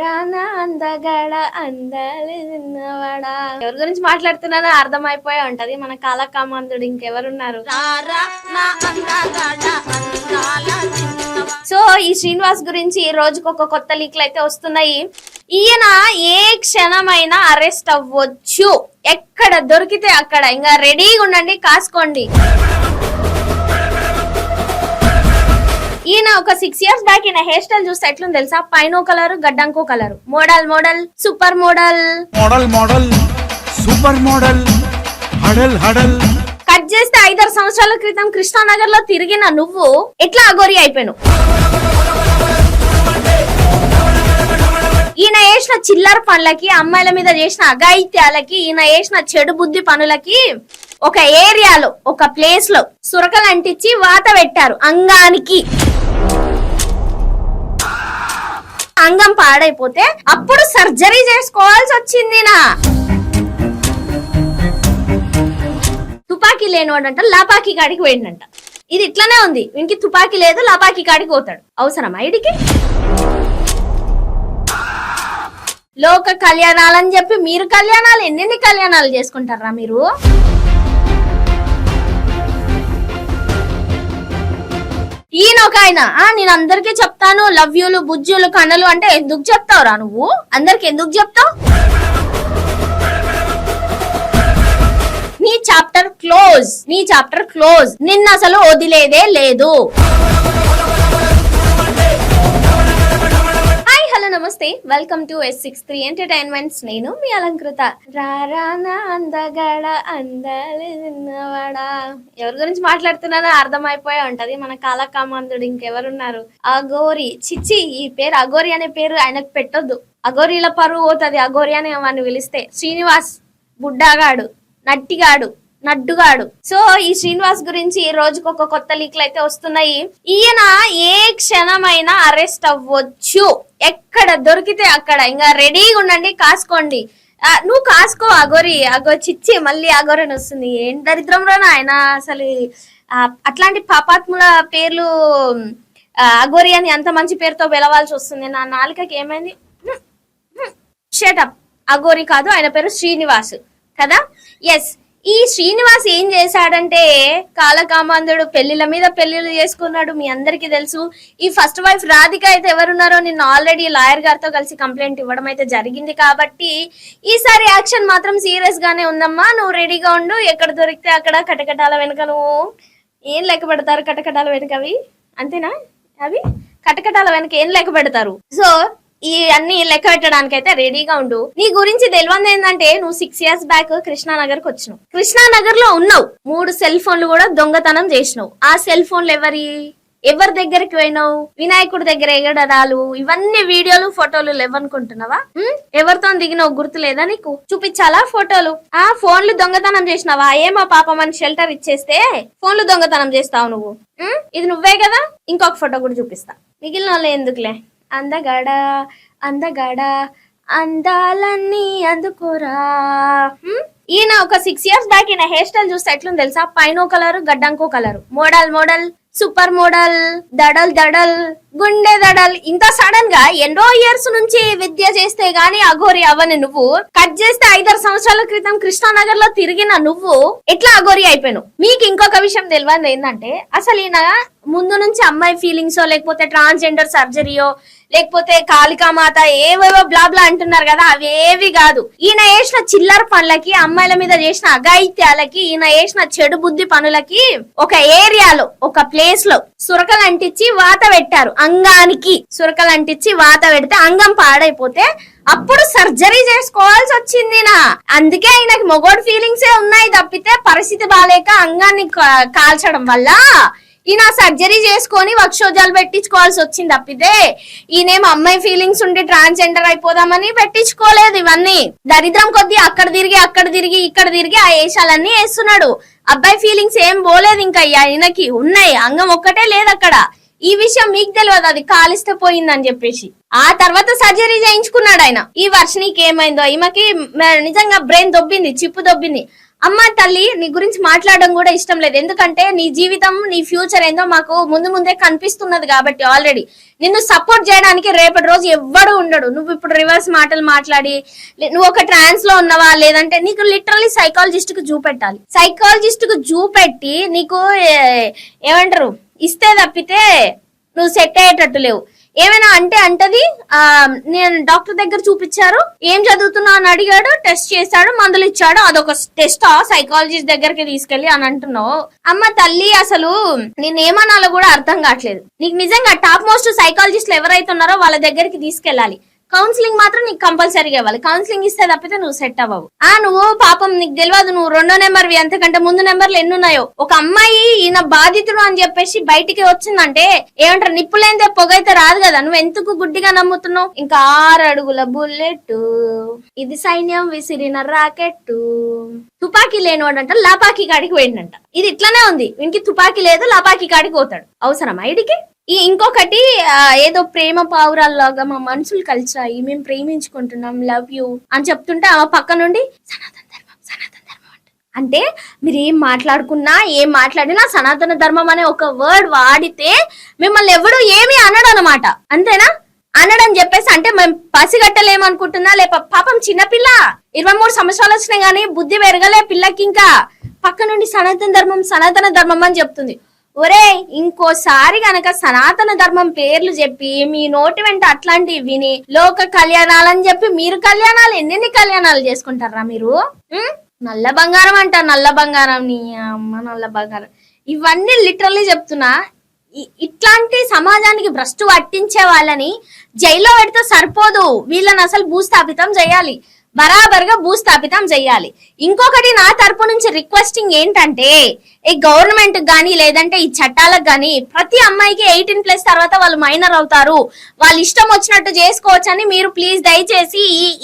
రారానా అందగడ అందాలు ఎవరి గురించి మాట్లాడుతున్నానో అర్థమైపోయి ఉంటది. మన కాలకామందుడు ఇంకెవరున్నారు? సో ఈ శ్రీనివాస్ గురించి ఈ రోజుకి ఒక కొత్త లీక్లు అయితే వస్తున్నాయి. ఈయన ఏ క్షణమైనా అరెస్ట్ అవ్వచ్చు. ఎక్కడ దొరికితే అక్కడ. ఇంకా రెడీగా ఉండండి కాసుకోండి. ఈయన ఒక సిక్స్ ఇయర్స్ బ్యాక్ ఈయన హెయిర్ స్టైల్ చూస్తే ఎట్లుంది తెలుసా? పైన colour గడ్డంకో colour model model super model model model super model హడల్ హడల్. కట్ చేస్తే ఐదారు సంవత్సరాల క్రితం కృష్ణానగర్లో తిరిగిన నువ్వు ఎట్లా అగోరి అయిపోయాను ఈయన వేసిన చిల్లర పనులకి అమ్మాయిల మీద చేసిన అఘాయిత్యాలకి ఈయన వేసిన చెడు బుద్ధి పనులకి ఒక ఏరియాలో ఒక ప్లేస్లో సురకలు అంటించి వాత పెట్టారు అంగానికి. అంగం పాడైపోతే అప్పుడు సర్జరీ చేసుకోవాల్సి వచ్చింది నా. తుపాకీ లేనివాడంట లాపాకి కాడికి పోయిండంట. ఇది ఇట్లానే ఉంది. వీనికి తుపాకీ లేదు లాపాకి కాడికి పోతాడు. అవసరమా ఇడికి లోక కళ్యాణాలని చెప్పి మీరు కళ్యాణాలు ఎన్నెన్ని కళ్యాణాలు చేసుకుంటారా మీరు? ఆయన. ఆ నేను అందరికీ చెప్తాను. లవ్ యూలు బుజ్జులు కన్నలు అంటే ఎందుకు చెప్తావురా నువ్వు? అందరికి ఎందుకు చెప్తావు? నీ చాప్టర్ క్లోజ్. నీ చాప్టర్ క్లోజ్. నిన్న అసలు వదిలేదే లేదు. నమస్తే welcome to S six three entertainments నేను మీ అలంకృత. రారానా అందగడ అందాలు చిన్నవాడా ఎవరి గురించి మాట్లాడుతున్నానో అర్థమైపోయి ఉంటది. మన కాలకామాంధుడు ఇంకెవరున్నారు? అగోరి చిచ్చి ఈ పేరు అగోరి అనే పేరు ఆయనకు పెట్టొద్దు. అగోరీల పరువు పోతుంది. అగోరి అని వాడిని పిలిస్తే. శ్రీనివాస్ బుడ్డాగాడు నట్టిగాడు. నడ్డుగాడు. సో ఈ శ్రీనివాస్ గురించి ఈ రోజుకి ఒక కొత్త లీక్లు అయితే వస్తున్నాయి. ఈయన ఏ క్షణమైనా అరెస్ట్ అవ్వచ్చు. ఎక్కడ దొరికితే అక్కడ. ఇంకా రెడీగా ఉండండి కాసుకోండి. నువ్వు కాసుకో అగోరి అగో చిచ్చి మళ్ళీ అగోరని వస్తుంది. ఏం దరిద్రంలో ఆయన అసలు? అట్లాంటి పాపాత్ముల పేర్లు అగోరి అని అంత మంచి పేరుతో పిలవాల్సి వస్తుంది. నా నాలుకకి ఏమైంది? షేటప్. అగోరి కాదు ఆయన పేరు శ్రీనివాస్. కదా? ఎస్ ఈ శ్రీనివాస్ ఏం చేశాడంటే కాలకామాంధుడు పెళ్ళిళ్ళ మీద పెళ్ళిళ్ళు చేసుకున్నాడు మీ అందరికీ తెలుసు. ఈ ఫస్ట్ వైఫ్ రాధిక అయితే ఎవరున్నారో నిన్న ఆల్రెడీ లాయర్ గారితో కలిసి కంప్లైంట్ ఇవ్వడం అయితే జరిగింది కాబట్టి ఈసారి యాక్షన్ మాత్రం సీరియస్ గానే ఉందమ్మా. నువ్వు రెడీగా ఉండు ఎక్కడ దొరికితే అక్కడ కటకటాల వెనుక నువ్వు. ఏం లెక్క పెడతారు కటకటాల వెనుక అవి అంతేనా అవి? కటకటాల వెనక ఏం లెక్క పెడతారు? సో ఈ అన్ని లెక్క పెట్టడానికి అయితే రెడీగా ఉండు. నీ గురించి తెలియంది ఏంటంటే నువ్వు సిక్స్ ఇయర్స్ బ్యాక్ కృష్ణానగర్కు వచ్చినావు. కృష్ణానగర్లో ఉన్నావు. మూడు సెల్ ఫోన్లు కూడా దొంగతనం చేసినావు. ఆ సెల్ ఫోన్లు ఎవరి? ఎవరి దగ్గరికి పోయినావు? వినాయకుడి దగ్గర ఎగడరాలు? ఇవన్నీ వీడియోలు ఫోటోలు లేవనుకుంటున్నావా? ఎవరితో దిగినావు గుర్తు లేదా నీకు? చూపించాలా ఫోటోలు? ఆ ఫోన్లు దొంగతనం చేసినావా? ఏమో పాపం అని షెల్టర్ ఇచ్చేస్తే ఫోన్లు దొంగతనం చేస్తావు నువ్వు. ఇది నువ్వే కదా? ఇంకొక ఫోటో కూడా చూపిస్తా. మిగిలిన వాళ్ళు ఎందుకులే? అందగడ అందగడ అందాలన్నీ అందుకోరా. హ్మ్? ఈయన ఒక సిక్స్ ఇయర్స్ బ్యాక్ ఈయన హెయిర్ స్టైల్ చూస్తే ఎట్లుంది తెలుసా? పైన colour గడ్డంకో colour model model super model దడల్ దడల్. గుండె దడల్. ఇంత సడన్గా ఎన్నో ఇయర్స్ నుంచి విద్య చేస్తే గాని అఘోరి అవని నువ్వు. కట్ చేస్తే ఐదారు సంవత్సరాల క్రితం కృష్ణానగర్లో తిరిగిన నువ్వు ఎట్లా అఘోరి అయిపోయాను మీకు ఇంకొక విషయం తెలియదు ఏంటంటే అసలు ఈయన ముందు నుంచి అమ్మాయి ఫీలింగ్సో లేకపోతే ట్రాన్స్జెండర్ సర్జరీయో లేకపోతే కాళికామాత ఏవేవో బ్లాబ్లా అంటున్నారు కదా అవేవి కాదు. ఈయన వేసిన చిల్లర పనులకి అమ్మాయిల మీద చేసిన అఘాయిత్యాలకి ఈయన వేసిన చెడు బుద్ధి పనులకి ఒక ఏరియాలో ఒక ప్లేస్లో సురకలు అంటించి వాత పెట్టారు. అంగానికి సురకలు అంటించి వాత పెడితే అంగం పాడైపోతే అప్పుడు సర్జరీ చేసుకోవాల్సి వచ్చింది నా. అందుకే ఆయనకి మొగోడు ఫీలింగ్సే ఉన్నాయి తప్పితే పరిస్థితి బాగాలేక అంగాన్ని కాల్చడం వల్ల ఈయన సర్జరీ చేసుకొని వక్షోజాలు పెట్టించుకోవాల్సి వచ్చింది తప్పితే ఈయనేం అమ్మాయి ఫీలింగ్స్ ఉండి ట్రాన్స్జెండర్ అయిపోదామని పెట్టించుకోలేదు ఇవన్నీ. దరిద్రం కొద్దీ అక్కడ తిరిగి అక్కడ తిరిగి ఇక్కడ తిరిగి ఆ వేషాలన్నీ వేస్తున్నాడు. అబ్బాయి ఫీలింగ్స్ ఏం పోలేదు ఇంకా ఈయనకి. ఉన్నాయి. అంగం ఒక్కటే లేదు అక్కడ. ఈ విషయం మీకు తెలియదు అది కాలిస్తే పోయిందని చెప్పేసి. ఆ తర్వాత సర్జరీ చేయించుకున్నాడు ఆయన. ఈ వర్షనికి ఏమైందో ఈమెకి నిజంగా బ్రెయిన్ దొబ్బింది చిప్పు దొబ్బింది. అమ్మ తల్లి నీ గురించి మాట్లాడడం కూడా ఇష్టం లేదు. ఎందుకంటే నీ జీవితం నీ ఫ్యూచర్ ఏందో మాకు ముందు ముందే కనిపిస్తున్నది కాబట్టి ఆల్రెడీ నిన్ను సపోర్ట్ చేయడానికి రేపటి రోజు ఎవ్వడు ఉండడు. నువ్వు ఇప్పుడు రివర్స్ మాటలు మాట్లాడి నువ్వు ఒక ట్రాన్స్లో ఉన్నవా? లేదంటే నీకు లిటరలీ సైకాలజిస్ట్కు చూపెట్టాలి సైకాలజిస్ట్కు చూపెట్టి నీకు ఏమంటారు? ఇస్తే తప్పితే నువ్వు సెట్ అయ్యేటట్టు లేవు. ఏమైనా అంటే అంటది ఆ నేను డాక్టర్ దగ్గర చూపించారు ఏం చదువుతున్నావు అని అడిగాడు టెస్ట్ చేశాడు మందులు ఇచ్చాడు అదొక టెస్ట్ సైకాలజిస్ట్ దగ్గరికి తీసుకెళ్ళి అని అంటున్నావు. అమ్మ తల్లి అసలు నేనేమనాలో కూడా అర్థం కావట్లేదు. నీకు నిజంగా టాప్ మోస్ట్ సైకాలజిస్టులు ఎవరైతే ఉన్నారో వాళ్ళ దగ్గరికి తీసుకెళ్ళాలి. కౌన్సిలింగ్ మాత్రం నీకు కంపల్సరీగా ఇవ్వాలి. కౌన్సిలింగ్ ఇస్తే తప్పితే నువ్వు సెట్ అవ్వవు. ఆ నువ్వు పాపం నీకు తెలియదు నువ్వు రెండో నెంబర్ అంతకంటే ముందు నెంబర్లు ఎన్ని ఉన్నాయో ఒక అమ్మాయి ఈయన బాధితుడు అని చెప్పేసి బయటికి వచ్చిందంటే ఏమంటారు నిప్పులేందే పొగైతే రాదు కదా. నువ్వు ఎందుకు గుడ్డిగా నమ్ముతున్నావు? ఇంకా ఆరు అడుగుల బుల్లెట్ ఇది సైన్యం విసిరిన రాకెట్ తుపాకీ లేనివాడంట లాపాకి కాడికి పోయిండంట. ఇది ఇట్లానే ఉంది. వీనికి తుపాకీ లేదు లాపాకి కాడికి పోతాడు. అవసరమా ఇడికి? ఈ ఇంకొకటి ఏదో ప్రేమ పావురాల్లాగా మా మనసులు కలిసాయి మేము ప్రేమించుకుంటున్నాం లవ్ యూ అని చెప్తుంటే ఆ పక్క నుండి సనాతన ధర్మం సనాతన ధర్మం అంటే. మీరు ఏం మాట్లాడుకున్నా ఏం మాట్లాడినా సనాతన ధర్మం అనే ఒక వర్డ్ వాడితే మిమ్మల్ని ఎవడు ఏమీ అనడు అనమాట అంతేనా? అనడం చెప్పేసి అంటే మేము పసిగట్టలేమనుకుంటున్నా లేక పాపం చిన్నపిల్ల ఇరవై మూడు సంవత్సరాలు వచ్చినాయి కానీ బుద్ధి పెరగలే పిల్లకి ఇంకా. పక్క నుండి సనాతన ధర్మం సనాతన ధర్మం అని చెప్తుంది. ఒరే ఇంకోసారి గనక సనాతన ధర్మం పేర్లు చెప్పి మీ నోటి వెంట అట్లాంటివి విని లోక కళ్యాణాలని చెప్పి మీరు కళ్యాణాలు ఎన్నెన్ని కళ్యాణాలు చేసుకుంటారా మీరు? నల్ల బంగారం అంట నల్ల బంగారం నీ అమ్మ నల్ల బంగారం. ఇవన్నీ లిటరల్లీ చెప్తున్నా. ఇట్లాంటి సమాజానికి భ్రష్టు పట్టించే వాళ్ళని జైల్లో పెడితే సరిపోదు. వీళ్ళని అసలు భూస్థాపితం చేయాలి. బరాబర్గా భూస్థాపితం చేయాలి. ఇంకొకటి నా తరపు నుంచి రిక్వెస్టింగ్ ఏంటంటే ఈ గవర్నమెంట్ గానీ లేదంటే ఈ చట్టాలకు గానీ ప్రతి అమ్మాయికి ఎయిటీన్ ప్లస్ తర్వాత వాళ్ళు మైనర్ అవుతారు. వాళ్ళు ఇష్టం వచ్చినట్టు చేసుకోవచ్చని మీరు ప్లీజ్ దయచేసి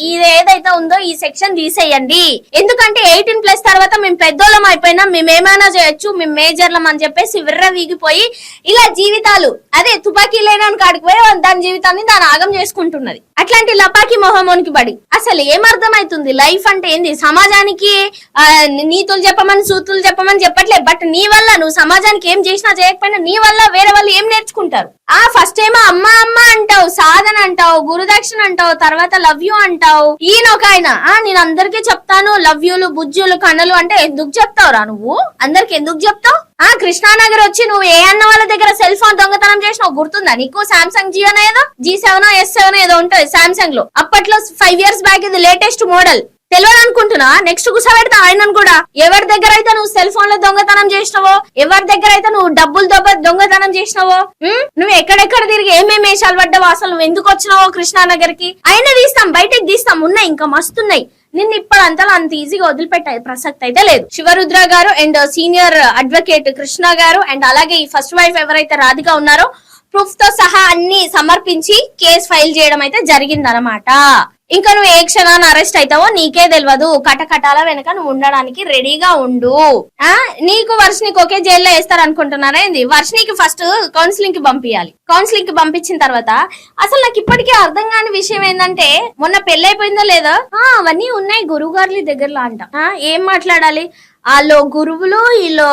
ఇది ఏదైతే ఉందో ఈ సెక్షన్ తీసేయండి. ఎందుకంటే ఎయిటీన్ ప్లస్ తర్వాత మేము పెద్దోళ్ళం అయిపోయినా మేము ఏమైనా చేయొచ్చు మేము మేజర్లం అని చెప్పేసి విర్ర వీగిపోయి ఇలా జీవితాలు అదే తుపాకీ లేనని కాడికి పోయి దాని జీవితాన్ని దాని ఆగం చేసుకుంటున్నది. అట్లాంటి లపాకి మొహమోనికి పడి. అసలు ఏమర్థమైతుంది లైఫ్ అంటే ఏంది? సమాజానికి ఆ, నీతులు చెప్పమని సూతులు చెప్పమని చెప్పట్లే బట్ నీ వల్ల నువ్వు సమాజానికి ఏం చేసినా చేయకపోయినా నీ వల్ల వేరే వాళ్ళు ఏం నేర్చుకుంటారు? ఆ ఫస్ట్ ఏమో అమ్మ అమ్మ అంటావు సాధన అంటావు గురుదక్షిణ అంటావు తర్వాత లవ్ యూ అంటావు. ఈయన ఒక ఆయన. ఆ నేను అందరికీ చెప్తాను లవ్ యూలు బుజ్జులు కనులు అంటే ఎందుకు చెప్తావురా నువ్వు? అందరికి ఎందుకు చెప్తావు? ఆ కృష్ణానగర్ వచ్చి నువ్వు ఏ అన్న వాళ్ళ దగ్గర సెల్ ఫోన్ దొంగతనం చేసినావు గుర్తుందా నీకు? సామ్సంగ్ జియో ఏదో? జీ సెవెన్ ఎస్ సెవెన్ ఏదో ఉంటుంది సామ్సంగ్లో. అప్పట్లో ఫైవ్ ఇయర్స్ బ్యాక్ ఇది లేటెస్ట్ మోడల్ తెలియదు అనుకుంటున్నా నెక్స్ట్ కూర్చోబెడతా ఆయనను కూడా. ఎవరి దగ్గర అయితే నువ్వు సెల్ ఫోన్లో దొంగతనం చేసినావో ఎవరి దగ్గర అయితే నువ్వు డబ్బులు దొబ్బ దొంగతనం చేసినావో నువ్వు ఎక్కడెక్కడ తిరిగి ఏమేమి వేషాలు పడ్డావో అసలు నువ్వు ఎందుకు వచ్చినావో కృష్ణానగర్కి అయినా తీస్తాం బయటకు తీస్తాం ఉన్నాయి ఇంకా మస్తున్నాయి నిన్ను ఇప్పుడంతా అంత ఈజీగా వదిలిపెట్టే ప్రసక్తి అయితే లేదు. శివరుద్ర గారు అండ్ సీనియర్ అడ్వకేట్ కృష్ణ గారు అండ్ అలాగే ఈ ఫస్ట్ వైఫ్ ఎవరైతే రాధిక ఉన్నారో ప్రూఫ్తో సహా అన్ని సమర్పించి కేసు ఫైల్ చేయడం అయితే జరిగిందనమాట ఇంకా నువ్వు ఏ క్షణాన్ని అరెస్ట్ అవుతావో నీకే తెలియదు కటకటాల వెనక నువ్వు ఉండడానికి రెడీగా ఉండు. ఆ? నీకు వర్షనికి ఒకే జైల్లో వేస్తారు అనుకుంటున్నారా ఏంది? వర్షనికి ఫస్ట్ కౌన్సిలింగ్కి పంపించాలి కౌన్సిలింగ్కి పంపించిన తర్వాత అసలు నాకు ఇప్పటికీ అర్థం కాని విషయం ఏంటంటే మొన్న పెళ్ళైపోయిందో లేదో? ఆ అవన్నీ ఉన్నాయి గురువుగారి దగ్గరలో అంట. ఏం మాట్లాడాలి? వాళ్ళు గురువులు వీళ్ళు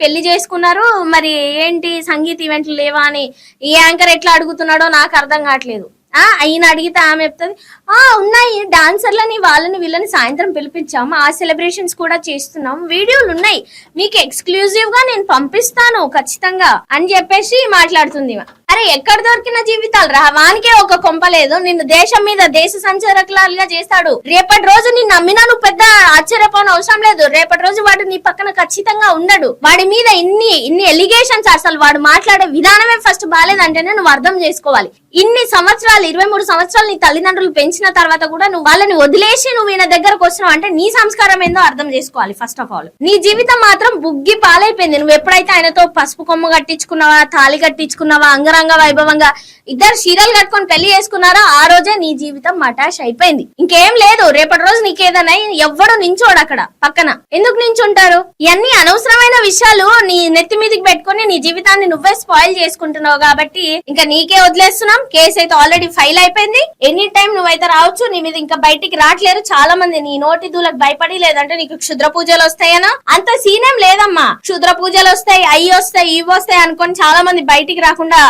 పెళ్ళి చేసుకున్నారు. మరి ఏంటి సంగీత ఈవెంట్లు లేవా అని ఈ యాంకర్ ఎట్లా అడుగుతున్నాడో నాకు అర్థం కావట్లేదు. ఆ అడిగితే ఆమె చెప్తుంది ఆ ఉన్నాయి డాన్సర్లని వాళ్ళని వీళ్ళని సాయంత్రం పిలిపించాము ఆ సెలబ్రేషన్స్ కూడా చేస్తున్నాం వీడియోలు ఉన్నాయి మీకు ఎక్స్క్లూజివ్గా నేను పంపిస్తాను ఖచ్చితంగా అని చెప్పేసి మాట్లాడుతుంది అరే ఎక్కడ దొరికిన జీవితాలు రా? వానికే ఒక కొంప లేదు నిన్ను దేశం మీద దేశ సంచారకులాగా చేస్తాడు. రేపటి రోజు నిన్ను నమ్మినా నువ్వు పెద్ద ఆశ్చర్యపోని అవసరం లేదు. రేపటి రోజు వాడు నీ పక్కన ఖచ్చితంగా ఉండడు. వాడి మీద ఇన్ని ఇన్ని ఎలిగేషన్స్ అసలు వాడు మాట్లాడే విధానమే ఫస్ట్ బాగాలేదంటేనే నువ్వు అర్థం చేసుకోవాలి. ఇన్ని సంవత్సరాలు ఇరవై మూడు సంవత్సరాలు నీ తల్లిదండ్రులు పెంచిన తర్వాత కూడా నువ్వు వాళ్ళని వదిలేసి నువ్వు ఈయన దగ్గరకు వచ్చినావు అంటే నీ సంస్కారం ఏందో అర్థం చేసుకోవాలి ఫస్ట్ ఆఫ్ ఆల్ నీ జీవితం మాత్రం బుగ్గి పాలైపోయింది. నువ్వు ఎప్పుడైతే ఆయనతో పసుపు కొమ్ము కట్టించుకున్నావా తాళి కట్టించుకున్నావా అంగరంగ వైభవంగా ఇద్దరు చీరలు కట్టుకొని పెళ్ళి చేసుకున్నారో ఆ రోజే నీ జీవితం మటాష్ అయిపోయింది. ఇంకేం లేదు రేపటి రోజు నీకేదైనా ఎవ్వడు నించోడు అక్కడ పక్కన. ఎందుకు నించుంటారు? ఇవన్నీ అనవసరమైన విషయాలు నీ నెత్తి మీదకి పెట్టుకొని నీ జీవితాన్ని నువ్వే స్పాయిల్ చేసుకుంటున్నావు కాబట్టి ఇంకా నీకే వదిలేస్తున్నా. చేస్తాం కేసు అయితే ఆల్రెడీ ఫైల్ అయిపోయింది. ఎనీ టైం నువ్వైతే రావచ్చు నీ మీద ఇంకా బయటికి రావట్లేరు చాలా మంది నీ నోటి దూలకు భయపడి లేదంటే నీకు క్షుద్ర పూజలు వస్తాయనా? అంత సీనేం లేదమ్మా. క్షుద్ర పూజలు వస్తాయి అవి వస్తాయి ఇవి వస్తాయి అనుకొని చాలా మంది బయటికి రాకుండా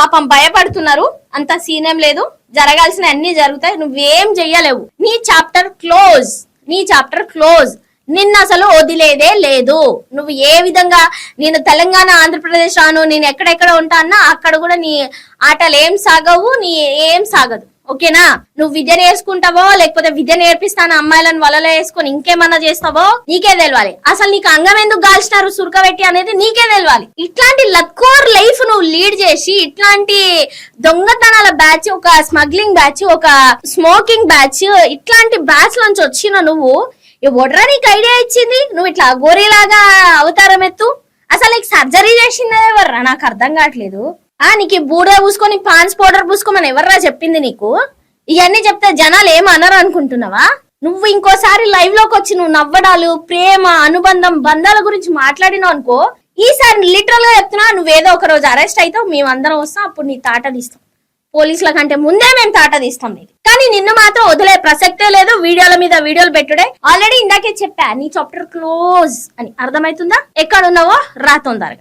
పాపం భయపడుతున్నారు. అంత సీనేం లేదు. జరగాల్సిన అన్ని జరుగుతాయి. నువ్వేం చెయ్యలేవు. నీ చాప్టర్ క్లోజ్ నీ చాప్టర్ క్లోజ్ నిన్న అసలు వదిలేదే లేదు. నువ్వు ఏ విధంగా నేను తెలంగాణ ఆంధ్రప్రదేశ్ రాను నేను ఎక్కడెక్కడ ఉంటానా అక్కడ కూడా నీ ఆటలు ఏం సాగవు నీ ఏం సాగదు. ఓకేనా? నువ్వు విద్య నేర్చుకుంటావో లేకపోతే విద్య నేర్పిస్తాను అమ్మాయిలను వలలో వేసుకొని ఇంకేమన్నా చేస్తావో నీకే తెలియాలి అసలు నీకు అంగం ఎందుకు గాల్చినారు సురకబెట్టి అనేది నీకే తెలియాలి ఇట్లాంటి లక్కోర్ లైఫ్ నువ్వు లీడ్ చేసి ఇట్లాంటి దొంగతనాల బ్యాచ్ ఒక స్మగ్లింగ్ బ్యాచ్ ఒక స్మోకింగ్ బ్యాచ్ ఇట్లాంటి బ్యాచ్ నుంచి వచ్చిన నువ్వు ఎవడ్రా నీకు ఐడియా ఇచ్చింది? నువ్వు ఇట్లా గోరీలాగా అవతారం ఎత్తు? అసలు నీకు సర్జరీ చేసింది ఎవర్రా? నాకు అర్థం కావట్లేదు. ఆ నీకు ఈ బూడ పూసుకొని పాన్స్ పౌడర్ పూసుకోమని ఎవర్రా చెప్పింది నీకు? ఇవన్నీ చెప్తే జనాలు ఏమనరు అనుకుంటున్నావా? నువ్వు ఇంకోసారి లైవ్లోకి వచ్చి నువ్వు నవ్వడాలు ప్రేమ అనుబంధం బంధాల గురించి మాట్లాడినావు అనుకో ఈసారి లిటరల్గా చెప్తున్నా నువ్వేదో ఒక రోజు అరెస్ట్ అవుతావు మేమందరం వస్తాం అప్పుడు నీ తాట తీస్తాం. పోలీసుల కంటే ముందే మేము తాట తీస్తాం కానీ నిన్ను మాత్రం వదిలే ప్రసక్తే లేదు. వీడియోల మీద వీడియోలు పెట్టుడే. ఆల్రెడీ ఇందాకే చెప్పా నీ చాప్టర్ క్లోజ్ అని. అర్థమవుతుందా? ఎక్కడ ఉన్నావో రా తొందరగా.